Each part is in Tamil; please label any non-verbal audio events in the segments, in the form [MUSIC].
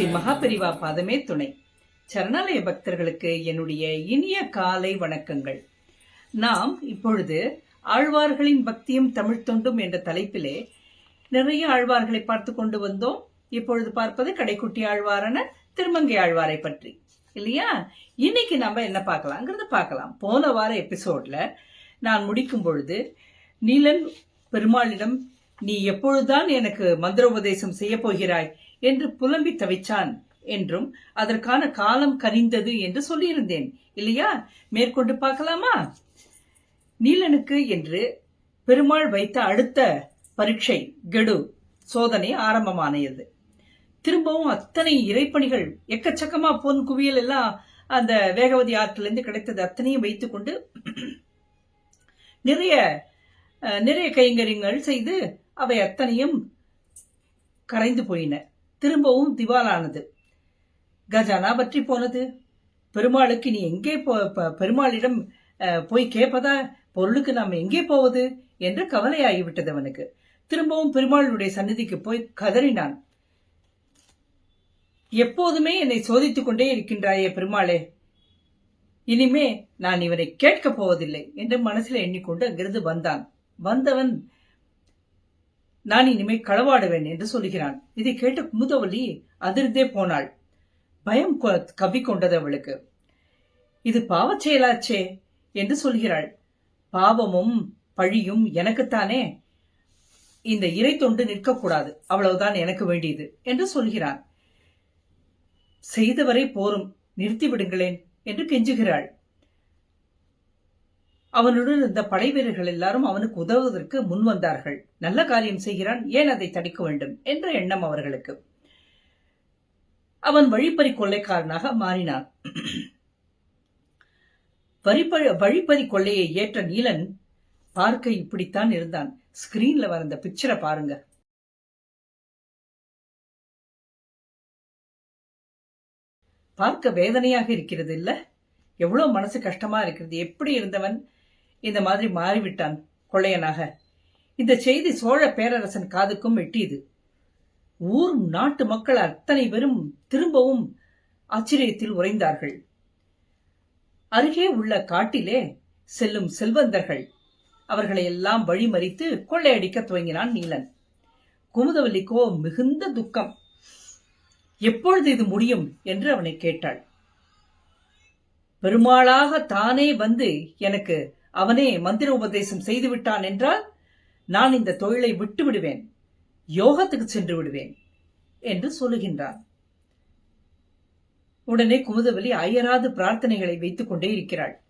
ஸ்ரீ மகாபெரிவா பாதமே துணை. சரணாலய பக்தர்களுக்கு என்னுடைய இனிய காலை வணக்கங்கள். நாம் இப்பொழுது ஆழ்வார்களின் பக்தியும் தமிழ் தொண்டும் என்ற தலைப்பிலே நிறைய ஆழ்வார்களை பார்த்து கொண்டு வந்தோம். இப்பொழுது பார்ப்பது கடைக்குட்டி ஆழ்வாரான திருமங்கை ஆழ்வாரை பற்றி. இல்லையா? இன்னைக்கு நாம என்ன பார்க்கலாங்கிறது பார்க்கலாம். போன வார எபிசோட்ல நான் முடிக்கும் பொழுது நீலன் பெருமாளிடம் நீ எப்பொழுதுதான் எனக்கு மந்திரோபதேசம் செய்ய போகிறாய்? என்று புலம்பி தவிச்சான் என்றும் அதற்கான காலம் கனிந்தது என்று சொல்லியிருந்தேன். இல்லையா? மேற்கொண்டு பார்க்கலாமா? நீலனுக்கு என்று பெருமாள் வைத்த அடுத்த பரீட்சை கெடு சோதனை ஆரம்பமானது. திரும்பவும் அத்தனை இறைப்பணிகள் எக்கச்சக்கமா பொன் குவியல் எல்லாம் அந்த வேகவதி ஆற்றிலிருந்து கிடைத்தது அத்தனையும் வைத்துக்கொண்டு நிறைய நிறைய கைங்கரியங்கள் செய்து அவை அத்தனையும் கரைந்து போயின. திரும்பவும் திவாலானது. கஜானா பற்றி போனது. பெருமாளுக்கு நீ எங்கே போ ப- பெருமாளிடம் அஹ், போய் கேட்பதா பொருளுக்கு நாம் எங்கே போவது? என்று கவலையாகிவிட்டது அவனுக்கு. திரும்பவும் பெருமாளுடைய சன்னதிக்கு போய் கதறினான். எப்போதுமே என்னை சோதித்துக் கொண்டே இருக்கின்றாயே பெருமாளே. இனிமே நான் இவனை கேட்கப் போவதில்லை என்று மனசில் எண்ணிக்கொண்டு அங்கிருந்து வந்தான். வந்தவன் நான் இனிமே களவாடுவேன் என்று சொல்கிறான். இதை கேட்ட குமுதவல்லி அதிர்ந்தே போனாள். பயம் கொ- கொண்டது அவளுக்கு. இது பாவச் செயலாச்சே என்று சொல்கிறாள். பாவமும் பழியும் எனக்குத்தானே? இந்த இறை தொண்டு நிற்கக்கூடாது. அவ்வளவுதான் எனக்கு வேண்டியது என்று சொல்கிறான். செய்தவரை போரும். நிறுத்தி விடுங்களேன் என்று கெஞ்சுகிறாள். அவனுடன் இருந்த படை வீரர்கள் எல்லாரும் அவனுக்கு உதவுவதற்கு முன் வந்தார்கள். நல்ல காரியம் செய்கிறான் ஏன் அதை தடுக்க வேண்டும் என்ற எண்ணம் அவர்களுக்கு. அவன் வழிப்பறி கொள்ளைக்காரனாக மாறினான். வரிப்ப- வழிப்பறி கொள்ளையை ஏற்ற நீலன் பார்க்க இப்படித்தான் இருந்தான். ஸ்கிரீன்ல வர அந்த பிக்சரை பாருங்க. பார்க்க வேதனையாக இருக்கிறது இல்ல? எவ்வளவு மனசு கஷ்டமா இருக்கிறது? எப்படி இருந்தவன்? இந்த மாதிரி மாறிவிட்டான் கொள்ளையனாக. இந்த செய்தி சோழ பேரரசன் காதுக்கும் எட்டியது. ஊர் நாட்டு மக்கள் அத்தனை பேரும் திரும்பவும் ஆச்சரியத்தில் உறைந்தார்கள். அருகே உள்ள காட்டிலே செல்லும் செல்வந்தர்கள். அவர்களை எல்லாம் வழிமறித்து கொள்ளையடிக்க துவங்கினான் நீலன். குமுதவல்லிக்கோ மிகுந்த துக்கம். எப்பொழுது இது முடியும் என்று அவனை கேட்டாள். பெருமாளாக தானே வந்து எனக்கு அவனே மந்திர உபதேசம் செய்து விட்டான் என்றால் நான் இந்த தொழிலை விட்டு விடுவேன் யோகத்துக்கு சென்று விடுவேன் என்று சொல்லுகின்றான் உடனே குமுதவலி அயராது பிரார்த்தனைகளை வைத்துக் கொண்டே இருக்கிறாள்.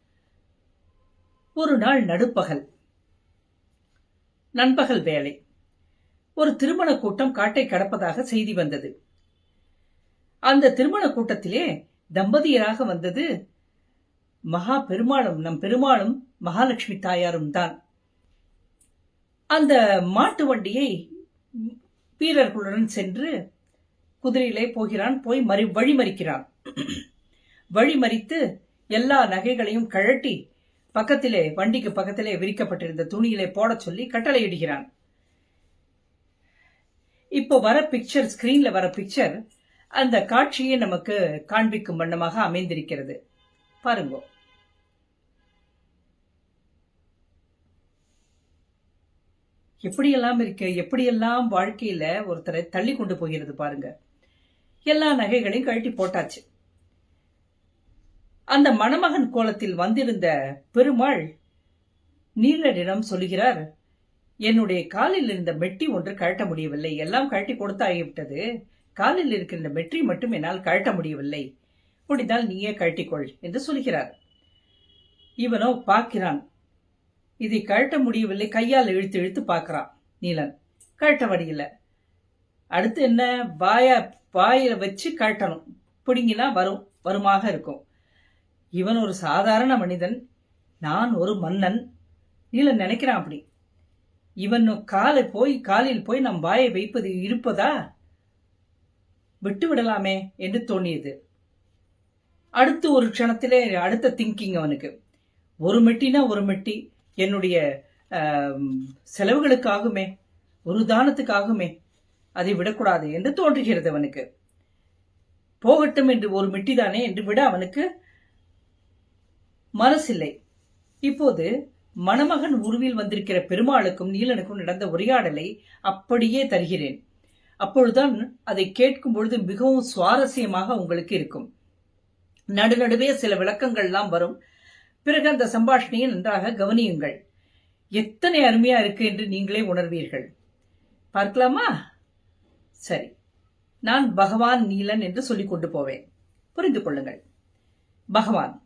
ஒரு நாள் நடுப்பகல் நண்பகல் வேலை ஒரு திருமண கூட்டம் காட்டை கடப்பதாக செய்தி வந்தது. அந்த திருமண கூட்டத்திலே தம்பதியராக வந்தது மகா பெருமாளும் நம் பெருமாளும் மகாலட்சுமி தாயாரும் தான். அந்த மாட்டு வண்டியை வீரர்களுடன் சென்று குதிரையிலே போகிறான் போய் மறி வழிமறிக்கிறான். வழிமறித்து எல்லா நகைகளையும் கழட்டி பக்கத்திலே வண்டிக்கு பக்கத்திலே விரிக்கப்பட்டிருந்த துணியிலே போட சொல்லி கட்டளையிடுகிறான். இப்போ வர பிக்சர் ஸ்கிரீன்ல வர பிக்சர் அந்த காட்சியை நமக்கு காண்பிக்கும் வண்ணமாக அமைந்திருக்கிறது. பாருங்க. எப்படியெல்லாம் இருக்கு எப்படியெல்லாம் வாழ்க்கையில் ஒருத்தரை தள்ளி கொண்டு போகிறது பாருங்க. எல்லா நகைகளையும் கழட்டி போட்டாச்சு. அந்த மணமகன் கோலத்தில் வந்திருந்த பெருமாள் நீலனிடம் சொல்லுகிறார் என்னுடைய காலில் இருந்த மெட்டி ஒன்று கழட்ட முடியவில்லை. எல்லாம் கழட்டி கொடுத்தாகிவிட்டது. காலில் இருக்கிற மெட்டி மட்டும் என்னால் கழட்ட முடியவில்லை. முடிந்தால் நீயே கழட்டிக்கொள் என்று சொல்கிறார் இவனோ பார்க்கிறான். இதை கழட்ட முடியவில்லை. கையால் இழுத்து இழுத்து பார்க்குறான் நீலன். கழட்ட வழியில அடுத்து என்ன? வாய வாயில வச்சு கழட்டணும். பிடுங்கினா வரும் வருமாக இருக்கும். இவன் ஒரு சாதாரண மனிதன். நான் ஒரு மன்னன். நீலன் நினைக்கிறான் அப்படி. இவன் காலை போய் காலில் போய் நம் வாயை வைப்பது இருப்பதா? விட்டு விடலாமே என்று தோணியது அடுத்து ஒரு க்ஷணத்திலே அடுத்த திங்கிங் அவனுக்கு. ஒரு மெட்டினா ஒரு மெட்டி. என்னுடைய செலவுகளுக்காகுமே ஒரு தானத்துக்காகுமே அதை விடக்கூடாது என்று தோன்றுகிறது அவனுக்கு. போகட்டும் என்று ஒரு மிட்டிதானே என்று விட அவனுக்கு மனசில்லை. இப்போது மணமகன் உருவில் வந்திருக்கிற பெருமாளுக்கும் நீலனுக்கும் நடந்த உரையாடலை அப்படியே தருகிறேன். அப்பொழுதுதான் அதை கேட்கும் பொழுது மிகவும் சுவாரஸ்யமாக உங்களுக்கு இருக்கும். நடுநடுவே சில விளக்கங்கள்லாம் வரும். பிறகு அந்த சம்பாஷணையை நன்றாக கவனியுங்கள். எத்தனை அருமையா இருக்கு என்று நீங்களே உணர்வீர்கள். பார்க்கலாமா? சரி. நான் பகவான் நீலன் என்று சொல்லிக் கொண்டு போவேன். புரிந்து கொள்ளுங்கள். பகவான்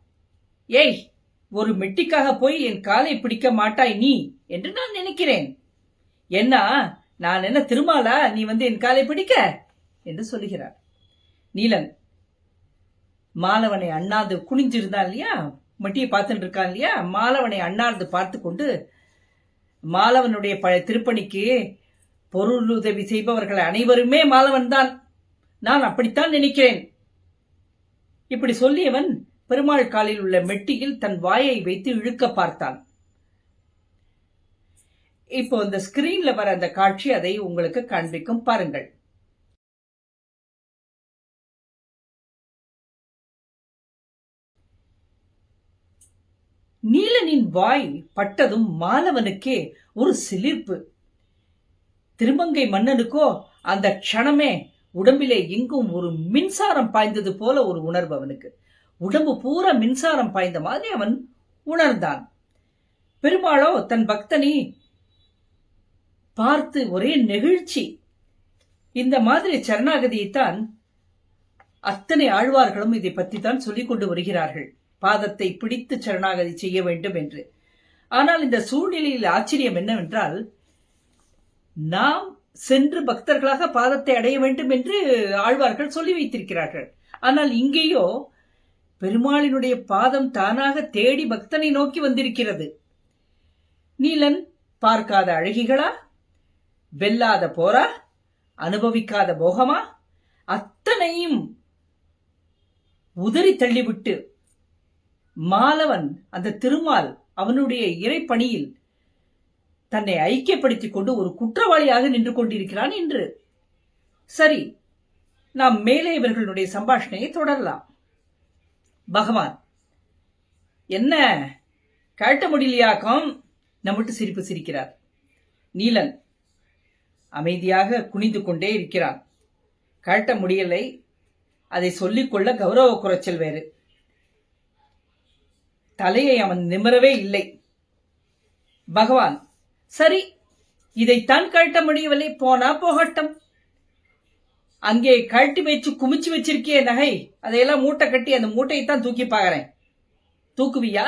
ஏய் ஒரு மெட்டிக்காக போய் என் காலை பிடிக்க மாட்டாய் நீ என்று நான் நினைக்கிறேன். என்ன நான் என்ன திருமாலா? நீ வந்து என் காலை பிடிக்க? என்று சொல்லுகிறார். நீலன் மாலவனை அண்ணாது குனிஞ்சிருந்தான் இல்லையா? மட்டியை பார்த்துட்டு இருக்கான் இல்லையா? மாலவனை அண்ணாந்து பார்த்து கொண்டு மாலவனுடைய பழைய திருப்பணிக்கு பொருளுதவி செய்பவர்கள் அனைவருமே மாலவன் தான். நான் அப்படித்தான் நினைக்கிறேன். இப்படி சொல்லியவன் பெருமாள் காலில் உள்ள மெட்டியில் தன் வாயை வைத்து இழுக்க பார்த்தான். இப்போ இந்த ஸ்கிரீன்ல வர அந்த காட்சி அதை உங்களுக்கு காண்பிக்கும். பாருங்கள். நீலனின் வாய் பட்டதும் மாலவனுக்கே ஒரு சிலிர்ப்பு. திருமங்கை மன்னனுக்கோ அந்த க்ஷணமே உடம்பிலே எங்கும் ஒரு மின்சாரம் பாய்ந்தது போல ஒரு உணர்வு அவனுக்கு. உடம்பு பூரா மின்சாரம் பாய்ந்த மாதிரி அவன் உணர்ந்தான். பெருமாளோ தன் பக்தனை பார்த்து ஒரே நெகிழ்ச்சி. இந்த மாதிரி சரணாகதியைத்தான் அத்தனை ஆழ்வார்களும் இதை பற்றி தான் சொல்லிக் கொண்டு வருகிறார்கள். பாதத்தை பிடித்து சரணாகதி செய்ய வேண்டும் என்று. ஆனால் இந்த சூழ்நிலையில் ஆச்சரியம் என்னவென்றால் நாம் சென்று பக்தர்களாக பாதத்தை அடைய வேண்டும் என்று ஆழ்வார்கள் சொல்லி வைத்திருக்கிறார்கள். ஆனால் இங்கேயோ பெருமாளினுடைய பாதம் தானாக தேடி பக்தனை நோக்கி வந்திருக்கிறது. நீலன் பார்க்காத அழகிகளா? வெல்லாத போரா? அனுபவிக்காத போகமா அத்தனையும் உதறி தள்ளிவிட்டு மாலவன் அந்த திருமால் அவனுடைய இறைப்பணியில் தன்னை ஐக்கியப்படுத்திக் கொண்டு ஒரு குற்றவாளியாக நின்று கொண்டிருக்கிறான் என்று. சரி நாம் மேலே இவர்களுடைய சம்பாஷணையை தொடரலாம். பகவான் என்ன கழட்ட முடியலையாக்கம்? நம்மட்டு சிரிப்பு சிரிக்கிறார். நீலன் அமைதியாக குனிந்து கொண்டே இருக்கிறான். கழட்ட முடியலை. அதை சொல்லிக்கொள்ள கௌரவ குறைச்சல் வேறு. தலையை அவன் நிமிரவே இல்லை. பகவான் சரி இதைத்தான் கழட்ட முடியவில்லை போனா போகட்டும். அங்கே கழட்டி வச்சு குமிச்சு வச்சிருக்கிய நகை அதையெல்லாம் மூட்டை கட்டி அந்த மூட்டையை தான் தூக்கி பார்க்கறேன் தூக்குவியா?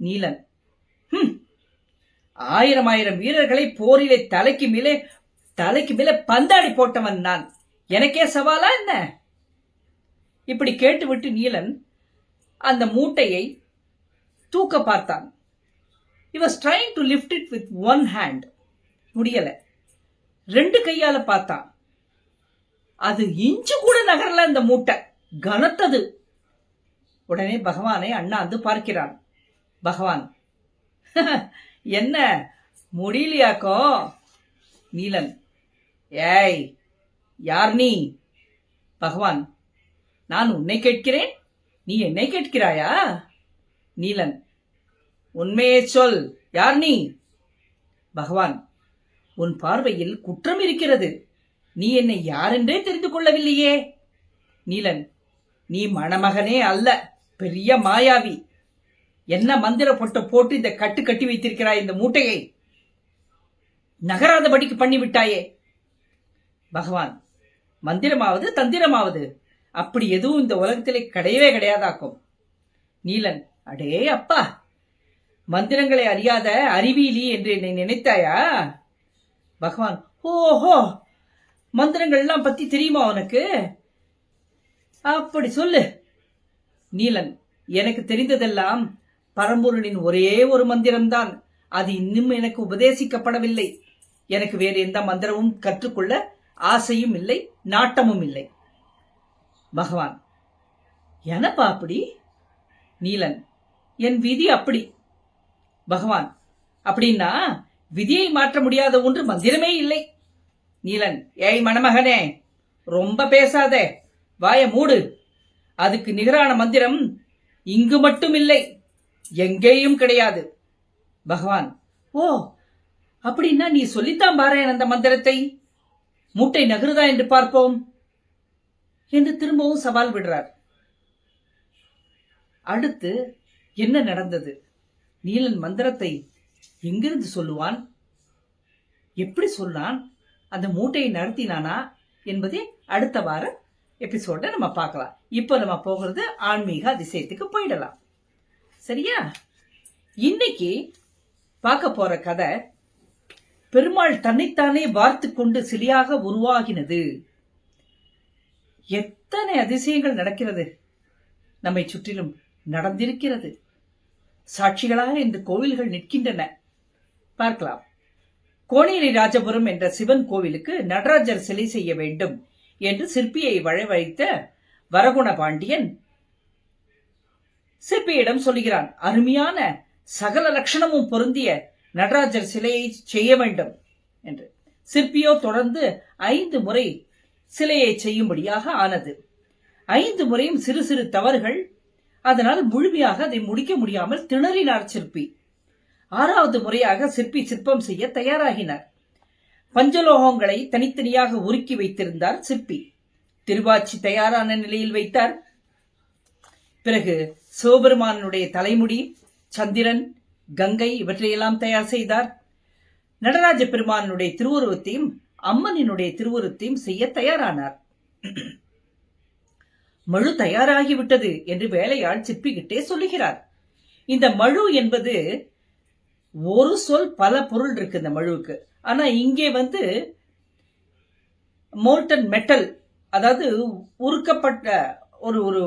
நீலன் ஹம். ஆயிரம் ஆயிரம் வீரர்களை போரிலே தலைக்கு மேலே தலைக்கு மேலே பந்தாடி போட்டவன் நான். எனக்கே சவாலா என்ன? இப்படி கேட்டுவிட்டு நீலன் அந்த மூட்டையை தூக்க பார்த்தான். He trying to lift it with one hand முடியலை. ரெண்டு கையால பார்த்தான். அது இஞ்சு கூட நகரல அந்த மூட்டை. கனத்தது. உடனே பகவானை அண்ணா வந்து பார்க்கிறான் பகவான் [LAUGHS] என்ன? முடியலையாக்கோ? நீலன் ஏய் யார் நீ? பகவான் நான் உன்னை கேட்கிறேன். நீ என்னை கேட்கிறாயா? நீலன். உண்மையே சொல். யார் நீ? பகவான். உன் பார்வையில் குற்றம் இருக்கிறது. நீ என்னை யாரென்றே தெரிந்து கொள்ளவில்லையே. நீலன். நீ மணமகனே அல்ல. பெரிய மாயாவி. என்ன மந்திர பொட்டை போட்டு இந்த கட்டு கட்டி வைத்திருக்கிறாய் இந்த மூட்டையை? நகராதபடிக்கு பண்ணிவிட்டாயே. பகவான். மந்திரமாவது தந்திரமாவது. அப்படி எதுவும் இந்த உலகத்திலே கிடையவே கிடையாதாக்கும். நீலன் அடே அப்பா மந்திரங்களை அறியாத அறிவியலி என்று என்னை நினைத்தாயா? பகவான் ஓஹோ மந்திரங்கள்லாம் பத்தி தெரியுமா உனக்கு? அப்படி சொல்லு. நீலன் எனக்கு தெரிந்ததெல்லாம் பரம்பொருளின் ஒரே ஒரு மந்திரம்தான். அது இன்னும் எனக்கு உபதேசிக்கப்படவில்லை. எனக்கு வேறு எந்த மந்திரமும் கற்றுக்கொள்ள ஆசையும் இல்லை நாட்டமும் இல்லை. பகவான். எனப்பா அப்படி? நீலன் என் விதி அப்படி. பகவான் அப்படின்னா விதியை மாற்ற முடியாத ஒன்று மந்திரமே இல்லை. நீலன் ஏய் மணமகனே ரொம்ப பேசாதே வாய மூடு. அதுக்கு நிகரான மந்திரம் இங்கு மட்டும் இல்லை எங்கேயும் கிடையாது. பகவான். ஓ அப்படின்னா நீ சொல்லித்தான் பாரேன் அந்த மந்திரத்தை. மூட்டை நகருதா என்று பார்ப்போம். என்று திரும்பவும் சவால் விடுறார். அடுத்து என்ன நடந்தது? நீலன் மந்திரத்தை எங்கிருந்து சொல்லுவான்? எப்படி சொன்னான்? அந்த மூட்டையை நடத்தினானா என்பதை அடுத்த வார எபிசோட நம்ம பார்க்கலாம். இப்போ நம்ம போகிறது ஆன்மீக அதிசயத்துக்கு போயிடலாம். சரியா? இன்னைக்கு பார்க்க போற கதை பெருமாள் தன்னைத்தானே வார்த்து கொண்டு சிலையாக உருவாகினது. எத்தனை அதிசயங்கள் நடக்கிறது? நம்மை சுற்றிலும் நடந்திருக்கிறது. சாட்சிகளாக இந்த கோவில்கள் நிற்கின்றன. பார்க்கலாம். கோனேரி ராஜபுரம் என்ற சிவன் கோவிலுக்கு நடராஜர் சிலை செய்ய வேண்டும் என்று சிற்பியை வழவழைத்த வரகுண பாண்டியன் சிற்பியிடம் சொல்லுகிறான் அருமையான சகல லட்சணமும் பொருந்திய நடராஜர் சிலையை செய்ய வேண்டும் என்று. சிற்பியோ தொடர்ந்து ஐந்து முறை சிலையை செய்யும்படியாக ஆனது. ஐந்து முறையும் சிறு சிறு தவறுகள் அதனால் முழுமையாக அதை முடிக்க முடியாமல் திணறினார் சிற்பி. ஆறாவது முறையாக சிற்பி சிற்பம் செய்ய தயாராகினார். பஞ்சலோகங்களை தனித்தனியாக உருக்கி வைத்திருந்தார் சிற்பி. திருவாச்சி தயாரான நிலையில் வைத்தார். பிறகு சிவபெருமானுடைய தலைமுடி சந்திரன் கங்கை இவற்றையெல்லாம் தயார் செய்தார். நடராஜ பெருமானுடைய திருவுருவத்தையும் அம்மனினுடைய திருவுருத்தையும் செய்ய தயாரானார். மழு தயாராகிவிட்டது என்று வேலையாள் சிற்பிக்கிட்டே சொல்லுகிறார். இந்த மழு என்பது ஒரு சொல் பல பொருள் இருக்கு இந்த மழுவுக்கு. ஆனா இங்கே வந்து மோல்டன் மெட்டல் அதாவது உருக்கப்பட்ட ஒரு ஒரு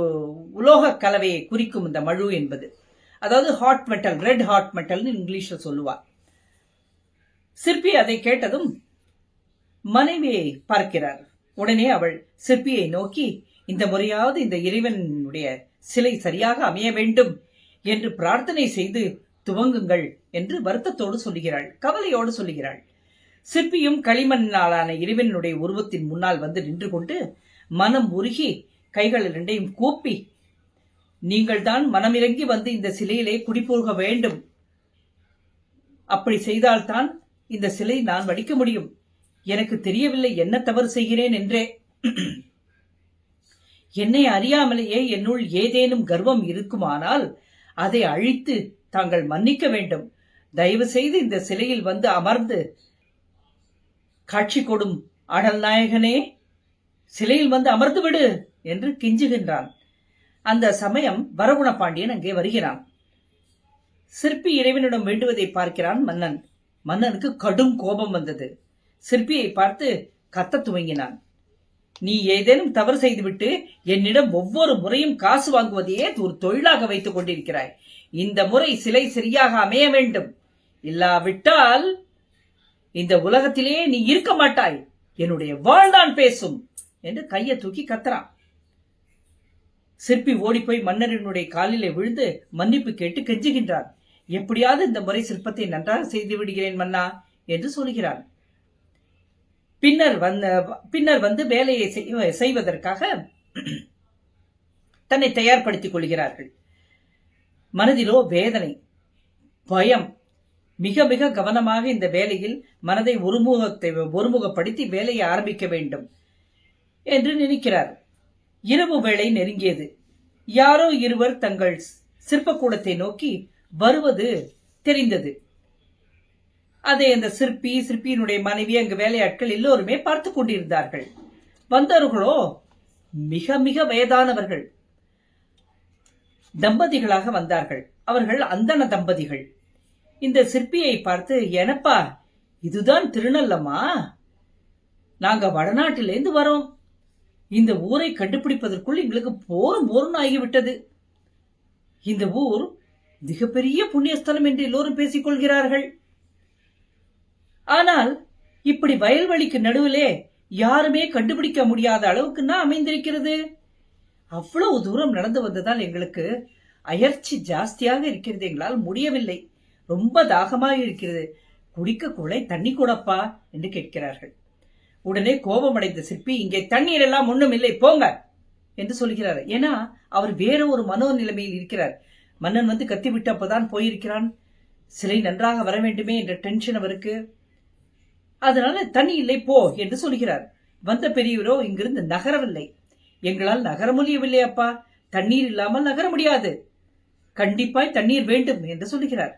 உலோக கலவையை குறிக்கும் இந்த மழு என்பது. அதாவது ஹாட் மெட்டல் ரெட் ஹாட் மெட்டல்னு இங்கிலீஷ்ல சொல்லுவார் சிற்பி அதை கேட்டதும் மனைவியை பார்க்கிறார். உடனே அவள் சிற்பியை நோக்கி இந்த முறையாவது இந்த இறைவனுடைய சிலை சரியாக அமைய வேண்டும் என்று பிரார்த்தனை செய்து துவங்குங்கள் என்று வருத்தத்தோடு சொல்லுகிறாள் கவலையோடு சொல்லுகிறாள். சிற்பியும் களிமண்ணாலான இறைவனுடைய உருவத்தின் முன்னால் வந்து நின்று கொண்டு மனம் உருகி கைகள் இரண்டையும் கூப்பி நீங்கள்தான் மனமிறங்கி வந்து இந்த சிலையிலே குடிபோக வேண்டும். அப்படி செய்தால்தான் இந்த சிலை நான் வடிக்க முடியும். எனக்கு தெரியவில்லை என்ன தவறு செய்கிறேன் என்றே. என்னை அறியாமலேயே என்னுள் ஏதேனும் கர்வம் இருக்குமானால் அதை அழித்து தாங்கள் மன்னிக்க வேண்டும். தயவு செய்து இந்த சிலையில் வந்து அமர்ந்து காட்சி கொடும் அடல் நாயகனே சிலையில் வந்து அமர்ந்து விடு என்று கிஞ்சுகின்றான். அந்த சமயம் வரகுண பாண்டியன் அங்கே வருகிறான். சிற்பி இறைவனிடம் வேண்டுவதை பார்க்கிறான் மன்னன். மன்னனுக்கு கடும் கோபம் வந்தது. சிற்பியை பார்த்து கத்த துவங்கினான். நீ ஏதேனும் தவறு செய்துவிட்டு என்னிடம் ஒவ்வொரு முறையும் காசு வாங்குவதையே ஒரு தொழிலாக வைத்துக் கொண்டிருக்கிறாய். இந்த முறை சிலை சரியாக அமைய வேண்டும். இல்லாவிட்டால் இந்த உலகத்திலே நீ இருக்க மாட்டாய். என்னுடைய வாழ்தான் பேசும் என்று கையை தூக்கி கத்துறான். சிற்பி ஓடிப்போய் மன்னரினுடைய காலிலே விழுந்து மன்னிப்பு கேட்டு கெஞ்சுகின்றான். எப்படியாவது இந்த முறை சிற்பத்தை நன்றாக செய்து விடுகிறேன் மன்னா என்று சொல்கிறான். பின்னர் வந்த பின்னர் வந்து வேலையை செய்வ- செய்வதற்காக தன்னை தயார்படுத்திக் கொள்கிறார்கள். மனதிலோ வேதனை பயம் மிக மிக கவனமாக இந்த வேலையில் மனதை ஒருமுகத்தை ஒருமுகப்படுத்தி வேலையை ஆரம்பிக்க வேண்டும் என்று நினைக்கிறார். இரவு வேலை நெருங்கியது. யாரோ இருவர் தங்கள் சிற்பக்கூடத்தை நோக்கி வருவது தெரிந்தது. அதை அந்த சிற்பி சிற்பியினுடைய மனைவி அங்கு வேலையாட்கள் எல்லோருமே பார்த்து கொண்டிருந்தார்கள். வந்தவர்களோ மிக மிக வயதானவர்கள். தம்பதிகளாக வந்தார்கள். அவர்கள் அந்தண தம்பதிகள். இந்த சிற்பியை பார்த்து எனப்பா இதுதான் திருநல்லம்மா? நாங்க வடநாட்டிலேருந்து வரோம். இந்த ஊரை கண்டுபிடிப்பதற்குள் எங்களுக்கு போரும் போரும் ஆகிவிட்டது. இந்த ஊர் மிகப்பெரிய புண்ணியஸ்தலம் என்று எல்லோரும் பேசிக் கொள்கிறார்கள். ஆனால் இப்படி வயல்வெளிக்கு நடுவிலே யாருமே கண்டுபிடிக்க முடியாத அளவுக்கு தான் அமைந்திருக்கிறது. அவ்வளவு தூரம் நடந்து வந்ததால் எங்களுக்கு அயற்சி ஜாஸ்தியாக இருக்கிறது. எங்களால் முடியவில்லை. ரொம்ப தாகமாக இருக்கிறது. குடிக்க குழை தண்ணி கூடப்பா என்று கேட்கிறார்கள். உடனே கோபமடைந்த சிற்பி இங்கே தண்ணீர் எல்லாம் ஒண்ணும் இல்லை போங்க என்று சொல்கிறார். ஏன்னா அவர் வேற ஒரு மனோ நிலைமையில் இருக்கிறார். மன்னன் வந்து கத்திவிட்டு அப்பதான் போயிருக்கிறான். சிலை நன்றாக வர வேண்டுமே என்ற டென்ஷன் அவருக்கு. அதனால தண்ணி இல்லை போ என்று சொல்கிறார். வந்த பெரியவரோ இங்கிருந்து நகரவில்லை. எங்களால் நகர முடியவில்லை அப்பா. தண்ணீர் இல்லாமல் நகர முடியாது. கண்டிப்பாய் தண்ணீர் வேண்டும் என்று சொல்லுகிறார்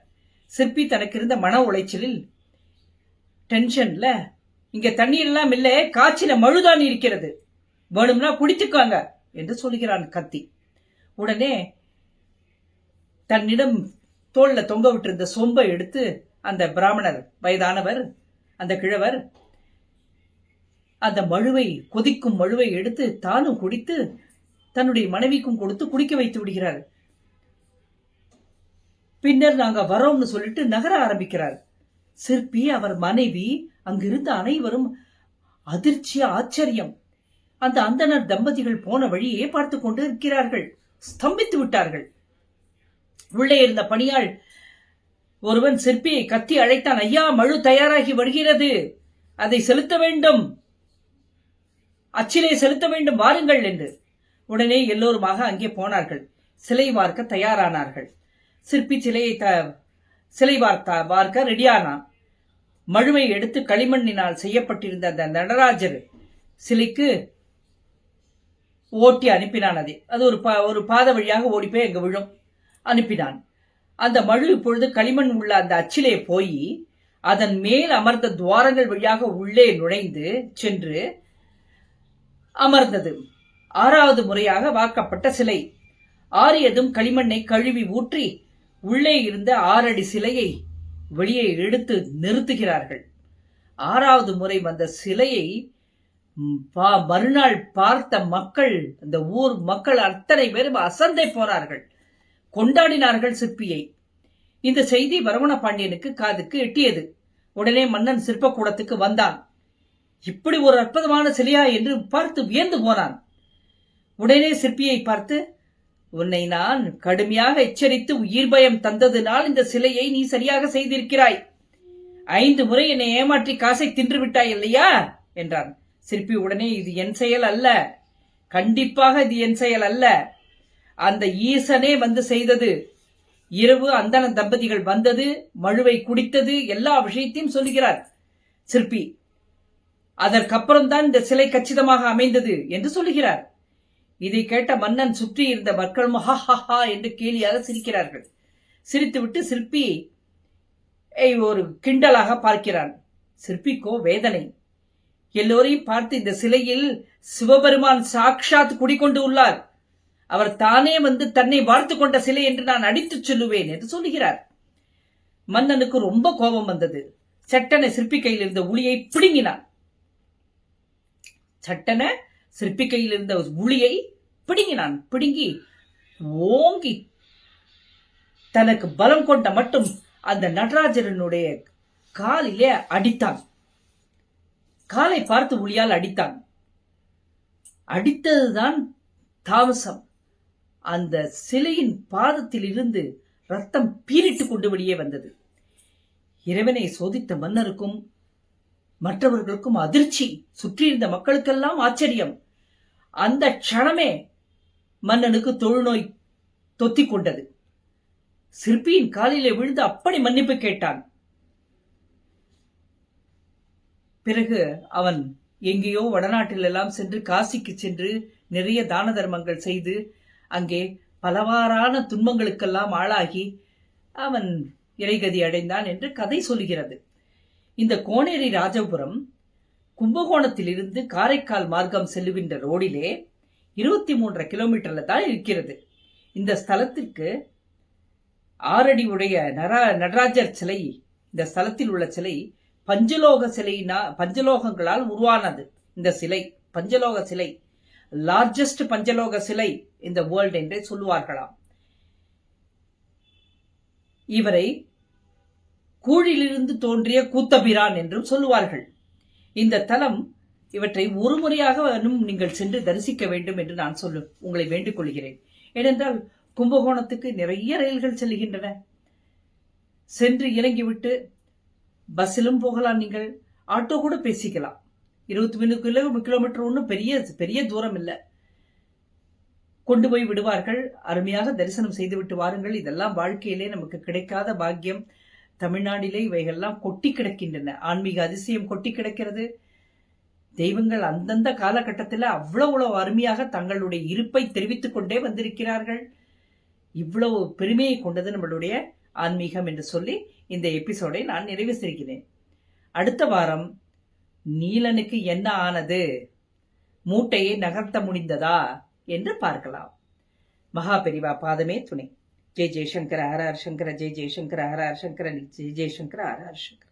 சிற்பி தனக்கு இருந்த மன உளைச்சலில் டென்ஷன்ல? இங்க தண்ணீர் எல்லாம் இல்ல. காய்ச்சின மழுதான் இருக்கிறது. வேணும்னா குடித்துக்காங்க என்று சொல்கிறான் கத்தி. உடனே தன்னிடம் தோல்ல தொங்க விட்டிருந்த சொம்பை எடுத்து அந்த பிராமணர் வயதானவர் அந்த கிழவர் அந்த மழுவை கொதிக்கும் மழுவை எடுத்து தானும் குடித்து தன்னுடைய மனைவிக்கும் கொடுத்து குடிக்க வைத்து விடுகிறார். பின்னர் நாங்க வரோம்னு சொல்லிட்டு நகர ஆரம்பிக்கிறார். சிற்பி அவர் மனைவி அங்கிருந்த அனைவரும் அதிர்ச்சி ஆச்சரியம். அந்த அந்தனர் தம்பதிகள் போன வழியே பார்த்து கொண்டு இருக்கிறார்கள் ஸ்தம்பித்து விட்டார்கள். உள்ளே இருந்த பணியாள் ஒருவன் சிற்பியை கத்தி அழைத்தான் ஐயா மழு தயாராகி வருகிறது. அதை செலுத்த வேண்டும். அச்சிலே செலுத்த வேண்டும். வாருங்கள் என்று. உடனே எல்லோருமாக அங்கே போனார்கள். சிலை வார்க்க தயாரானார்கள். சிற்பி சிலையை த சிலை வார்த்தா வார்க்க ரெடியானான். மழுவை எடுத்து களிமண்ணினால் செய்யப்பட்டிருந்த அந்த நடராஜர் சிலைக்கு ஓட்டி அனுப்பினான். அதை அது ஒரு பா ஒரு பாத வழியாக ஓடி போய் அங்கு விழும் அனுப்பினான். அந்த மழு இப்பொழுது களிமண் உள்ள அந்த அச்சிலே போய் அதன் மேல் அமர்ந்த துவாரங்கள் வழியாக உள்ளே நுழைந்து சென்று அமர்ந்தது. ஆறாவது முறையாக வாக்கப்பட்ட சிலை. ஆறியதும் களிமண்ணை கழுவி ஊற்றி உள்ளே இருந்த ஆறடி சிலையை வெளியே எடுத்து நிறுத்துகிறார்கள். ஆறாவது முறை வந்த சிலையை பா- மறுநாள் பார்த்த மக்கள் அந்த ஊர் மக்கள் அத்தனை பேரும் அசந்தை போறார்கள் கொண்டாடினார்கள் சிற்பியை. இந்த செய்தி வரவண பாண்டியனுக்கு காதுக்கு எட்டியது. உடனே மன்னன் சிற்பக்கூடத்துக்கு வந்தான். இப்படி ஒரு அற்புதமான சிலையா என்று பார்த்து வியந்து போனான். உடனே சிற்பியை பார்த்து உன்னை நான் கடுமையாக எச்சரித்து உயிர் பயம் தந்ததினால் இந்த சிலையை நீ சரியாக செய்திருக்கிறாய். ஐந்து முறை என்னை ஏமாற்றி காசை தின்று விட்டாய் இல்லையா? என்றான். சிற்பி உடனே இது என் செயல் அல்ல. கண்டிப்பாக இது என் செயல் அல்ல. அந்த ஈசனே வந்து செய்தது. இரவு அந்தன தம்பதிகள் வந்தது மழுவை குடித்தது எல்லா விஷயத்தையும் சொல்லுகிறார். சிற்பி அதற்கப்புறம் தான் இந்த சிலை கச்சிதமாக அமைந்தது என்று சொல்லுகிறார். இதை கேட்ட மன்னன் சுற்றி இருந்த மக்களும் ஹா ஹா ஹா என்று கேலியாக சிரிக்கிறார்கள். சிரித்துவிட்டு சிற்பி ஏய், ஒரு கிண்டலாக பார்க்கிறான். சிற்பிக்கோ வேதனை. எல்லோரையும் பார்த்து இந்த சிலையில் சிவபெருமான் சாக்ஷாத் குடிக்கொண்டு உள்ளார். அவர் தானே வந்து தன்னை வார்த்து கொண்ட சிலை என்று நான் அடித்துச் சொல்லுவேன் என்று சொல்லுகிறார். மன்னனுக்கு ரொம்ப கோபம் வந்தது. சட்டன சிற்பி கையில் இருந்த உளியை பிடுங்கினான். சட்டன சிற்பி கையில் இருந்த உளியை பிடுங்கினான். பிடுங்கி ஓங்கி தனக்கு பலம் கொண்ட மட்டும் அந்த நடராஜரனுடைய காலிலே அடித்தான். காலை பார்த்து உளியால் அடித்தான். அடித்ததுதான் தாமசம். அந்த சிலையின் பாதத்தில் இருந்து ரத்தம் பீரிட்டு கொண்டு வெளியே வந்தது. இறைவனை சோதித்த மன்னருக்கும் மற்றவர்களுக்கும் அதிர்ச்சி சுற்றியிருந்த மக்களுக்கெல்லாம் ஆச்சரியம். அந்த க்ஷணமே மன்னனுக்கு தொழுநோய் தொத்திக் கொண்டது. சிற்பியின் காலிலே விழுந்து அப்படி மன்னிப்பு கேட்டான். பிறகு அவன் எங்கேயோ வடநாட்டில் எல்லாம் சென்று காசிக்கு சென்று நிறைய தான தர்மங்கள் செய்து அங்கே பலவாறான துன்பங்களுக்கெல்லாம் ஆளாகி அவன் இறைகதி அடைந்தான் என்று கதை சொல்கிறது இந்த கோனேரி ராஜபுரம் கும்பகோணத்திலிருந்து காரைக்கால் மார்க்கம் செல்லுகின்ற ரோடிலே இருபத்தி மூன்றரை கிலோமீட்டர்ல தான் இருக்கிறது. இந்த ஸ்தலத்திற்கு ஆறடி உடைய நரா நடராஜர் சிலை இந்த ஸ்தலத்தில் உள்ள சிலை பஞ்சலோக சிலைனா பஞ்சலோகங்களால் உருவானது. இந்த சிலை பஞ்சலோக சிலை. லார்ஜஸ்ட் பஞ்சலோக சிலை இந்த வேர்ல்ட் என்றே சொல்லுவார்களாம். இவரை கூழிலிருந்து தோன்றிய கூத்தபிரான் என்றும் சொல்லுவார்கள். இந்த தலம் இவற்றை ஒரு முறையாக நீங்கள் சென்று தரிசிக்க வேண்டும் என்று நான் சொல்லு உங்களை வேண்டிக் கொள்கிறேன். ஏனென்றால் கும்பகோணத்துக்கு நிறைய ரயில்கள் செல்கின்றன. சென்று இறங்கிவிட்டு பஸ்ஸிலும் போகலாம் நீங்கள் ஆட்டோ கூட பேசிக்கலாம். இருபத்தி மூணு கிலோ கிலோமீட்டர் ஒன்றும் பெரிய பெரிய தூரம் இல்லை. கொண்டு போய் விடுவார்கள். அருமையாக தரிசனம் செய்து விட்டு வாருங்கள். இதெல்லாம் வாழ்க்கையிலே நமக்கு கிடைக்காத பாக்கியம். தமிழ்நாட்டிலே இவைகள்லாம் கொட்டி கிடக்கின்றன. ஆன்மீக அதிசயம் கொட்டி கிடக்கிறது. தெய்வங்கள் அந்தந்த காலகட்டத்தில் அவ்வளவு அருமையாக தங்களுடைய இருப்பை தெரிவித்துக் கொண்டே வந்திருக்கிறார்கள். இவ்வளவு பெருமையை கொண்டது நம்மளுடைய ஆன்மீகம் என்று சொல்லி இந்த எபிசோடை நான் நிறைவு செய்கிறேன். அடுத்த வாரம் நீலனுக்கு என்ன ஆனது? மூட்டையை நகர்த்த முடிந்ததா? என்று பார்க்கலாம். மகா பெரிவா பாதமே துணை. ஜெய் ஜெய்சங்கர் ஆர் ஆர் சங்கர ஜெய் ஜெய்சங்கர் ஆர் ஆர் சங்கர ஜெய் ஜெய்சங்கர் ஆர் ஆர் சங்கர.